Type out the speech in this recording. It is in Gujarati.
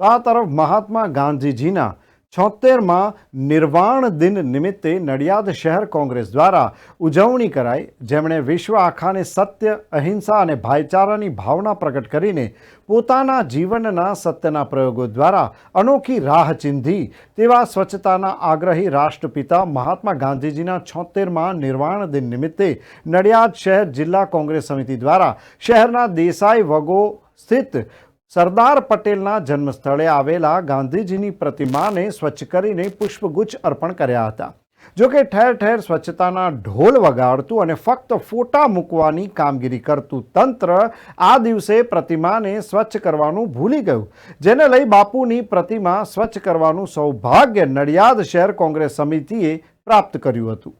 આ તરફ મહાત્મા ગાંધીજીના છોતેરમાં નિર્વાણ દિન નિમિત્તે નડિયાદ શહેર કોંગ્રેસ દ્વારા ઉજવણી કરાઈ. જેમણે વિશ્વ આખાને સત્ય, અહિંસા અને ભાઈચારાની ભાવના પ્રગટ કરીને પોતાના જીવનના સત્યના પ્રયોગો દ્વારા અનોખી રાહ ચીંધી. તેવા સ્વચ્છતાના આગ્રહી રાષ્ટ્રપિતા મહાત્મા ગાંધીજીના છોતેરમાં નિર્વાણ દિન નિમિત્તે નડિયાદ શહેર જિલ્લા કોંગ્રેસ સમિતિ દ્વારા શહેરના દેસાઈ વગો સ્થિત સરદાર પટેલના જન્મસ્થળે આવેલા ગાંધીજીની પ્રતિમાને સ્વચ્છ કરીને પુષ્પગુચ્છ અર્પણ કર્યા હતા. જોકે ઠેર ઠેર સ્વચ્છતાના ઢોલ વગાડતું અને ફક્ત ફોટા મૂકવાની કામગીરી કરતું તંત્ર આ દિવસે પ્રતિમાને સ્વચ્છ કરવાનું ભૂલી ગયું. જેને લઈ બાપુની પ્રતિમા સ્વચ્છ કરવાનું સૌભાગ્ય નડિયાદ શહેર કોંગ્રેસ સમિતિએ પ્રાપ્ત કર્યું હતું.